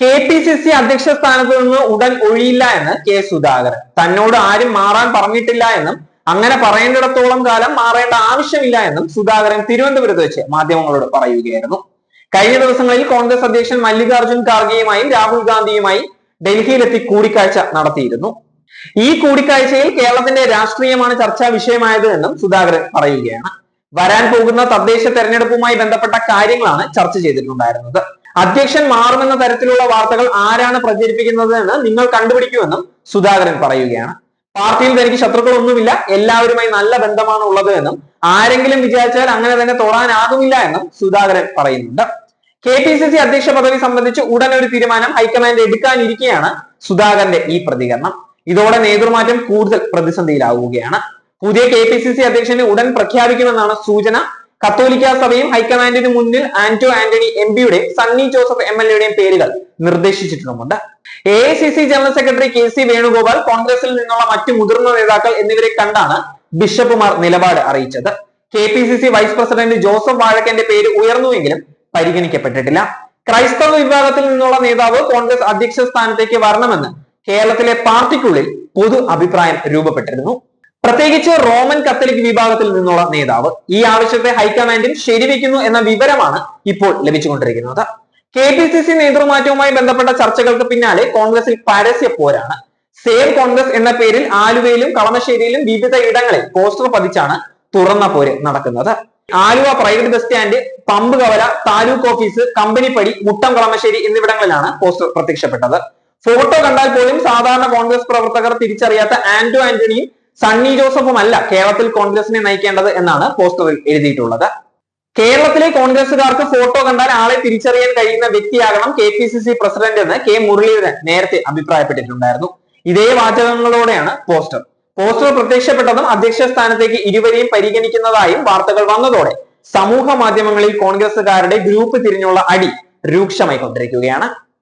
K P C C അധ്യക്ഷ സ്ഥാനത്ത് നിന്ന് ഉടൻ ഒഴിയില്ല എന്ന് കെ സുധാകരൻ. തന്നോട് ആരും മാറാൻ പറഞ്ഞിട്ടില്ല എന്നും അങ്ങനെ പറയേണ്ടിടത്തോളം കാലം മാറേണ്ട ആവശ്യമില്ല എന്നും സുധാകരൻ തിരുവനന്തപുരത്ത് വെച്ച് മാധ്യമങ്ങളോട് പറയുകയായിരുന്നു. കഴിഞ്ഞ ദിവസങ്ങളിൽ കോൺഗ്രസ് അധ്യക്ഷൻ മല്ലികാർജുൻ ഖാർഗെയുമായും രാഹുൽ ഗാന്ധിയുമായി ഡൽഹിയിലെത്തി കൂടിക്കാഴ്ച നടത്തിയിരുന്നു. ഈ കൂടിക്കാഴ്ചയിൽ കേരളത്തിന്റെ രാഷ്ട്രീയമാണ് ചർച്ചാ വിഷയമായത് എന്നും സുധാകരൻ പറയുകയാണ്. വരാൻ പോകുന്ന തദ്ദേശ തെരഞ്ഞെടുപ്പുമായി ബന്ധപ്പെട്ട കാര്യങ്ങളാണ് ചർച്ച ചെയ്തിട്ടുണ്ടായിരുന്നത്. അധ്യക്ഷൻ മാറുമെന്ന തരത്തിലുള്ള വാർത്തകൾ ആരാണ് പ്രചരിപ്പിക്കുന്നത് എന്ന് നിങ്ങൾ കണ്ടുപിടിക്കുമെന്നും സുധാകരൻ പറയുകയാണ്. പാർട്ടിയിൽ തനിക്ക് ശത്രുക്കളൊന്നുമില്ല എല്ലാവരുമായി നല്ല ബന്ധമാണ് ഉള്ളത് എന്നും ആരെങ്കിലും വിചാരിച്ചാൽ അങ്ങനെ തന്നെ തോറാനാകുമില്ല എന്നും സുധാകരൻ പറയുന്നുണ്ട്. കെ പി സി സി അധ്യക്ഷ പദവി സംബന്ധിച്ച് ഉടൻ ഒരു തീരുമാനം ഹൈക്കമാൻഡ് എടുക്കാനിരിക്കെയാണ് സുധാകരന്റെ ഈ പ്രതികരണം. ഇതോടെ നേതൃമാറ്റം കൂടുതൽ പ്രതിസന്ധിയിലാവുകയാണ്. പുതിയ കെ പി സി സി അധ്യക്ഷനെ ഉടൻ പ്രഖ്യാപിക്കുമെന്നാണ് സൂചന. കത്തോലിക്ക സഭയും ഹൈക്കമാൻഡിന് മുന്നിൽ ആന്റോ ആന്റണി എം പിയുടെയും സണ്ണി ജോസഫ് എം എൽ എയുടെയും പേരുകൾ നിർദ്ദേശിച്ചിട്ടുമുണ്ട്. A I C C general secretary K C Venugopal കോൺഗ്രസിൽ നിന്നുള്ള മറ്റു മുതിർന്ന നേതാക്കൾ എന്നിവരെ കണ്ടാണ് ബിഷപ്പുമാർ നിലപാട് അറിയിച്ചത്. K P C C vice president Joseph വാഴക്കന്റെ പേര് ഉയർന്നുവെങ്കിലും പരിഗണിക്കപ്പെട്ടിട്ടില്ല. ക്രൈസ്തവ വിഭാഗത്തിൽ നിന്നുള്ള നേതാവ് കോൺഗ്രസ് അധ്യക്ഷ സ്ഥാനത്തേക്ക് വരണമെന്ന് കേരളത്തിലെ പാർട്ടിക്കുള്ളിൽ പൊതു അഭിപ്രായം രൂപപ്പെട്ടിരുന്നു. പ്രത്യേകിച്ച് റോമൻ കത്തലിക് വിഭാഗത്തിൽ നിന്നുള്ള നേതാവ് ഈ ആവശ്യത്തെ ഹൈക്കമാൻഡിൽ ശരിവെക്കുന്നു എന്ന വിവരമാണ് ഇപ്പോൾ ലഭിച്ചുകൊണ്ടിരിക്കുന്നത്. കെ പി സി സി നേതൃമാറ്റവുമായി ബന്ധപ്പെട്ട ചർച്ചകൾക്ക് പിന്നാലെ കോൺഗ്രസിൽ പരസ്യ പോരാണ്. സേവ് കോൺഗ്രസ് എന്ന പേരിൽ ആലുവയിലും കളമശ്ശേരിയിലും വിവിധ ഇടങ്ങളിൽ പോസ്റ്റർ പതിച്ചാണ് തുറന്ന പോര് നടക്കുന്നത്. Aluva private bus stand pump Kavala taluk office Companypady Muttom Kalamassery എന്നിവിടങ്ങളിലാണ് പോസ്റ്റർ പ്രത്യക്ഷപ്പെട്ടത്. ഫോട്ടോ കണ്ടാൽ പോലും സാധാരണ കോൺഗ്രസ് പ്രവർത്തകർ തിരിച്ചറിയാത്ത ആന്റോ ആന്റണിയും സണ്ണി ജോസഫും അല്ല കേരളത്തിൽ കോൺഗ്രസിനെ നയിക്കേണ്ടത് എന്നാണ് പോസ്റ്ററിൽ എഴുതിയിട്ടുള്ളത്. കേരളത്തിലെ കോൺഗ്രസുകാർക്ക് ഫോട്ടോ കണ്ടാൽ ആളെ തിരിച്ചറിയാൻ കഴിയുന്ന വ്യക്തിയാകണം K P C C president എന്ന് കെ മുരളീധരൻ നേരത്തെ അഭിപ്രായപ്പെട്ടിട്ടുണ്ടായിരുന്നു. ഇതേ വാചകങ്ങളോടെയാണ് പോസ്റ്റർ പോസ്റ്റർ പ്രത്യക്ഷപ്പെട്ടതും അധ്യക്ഷ സ്ഥാനത്തേക്ക് ഇരുവരെയും പരിഗണിക്കുന്നതായും വാർത്തകൾ വന്നതോടെ സമൂഹ മാധ്യമങ്ങളിൽ കോൺഗ്രസുകാരുടെ ഗ്രൂപ്പ് തിരിഞ്ഞുള്ള അടി രൂക്ഷമായി കൊണ്ടിരിക്കുകയാണ്.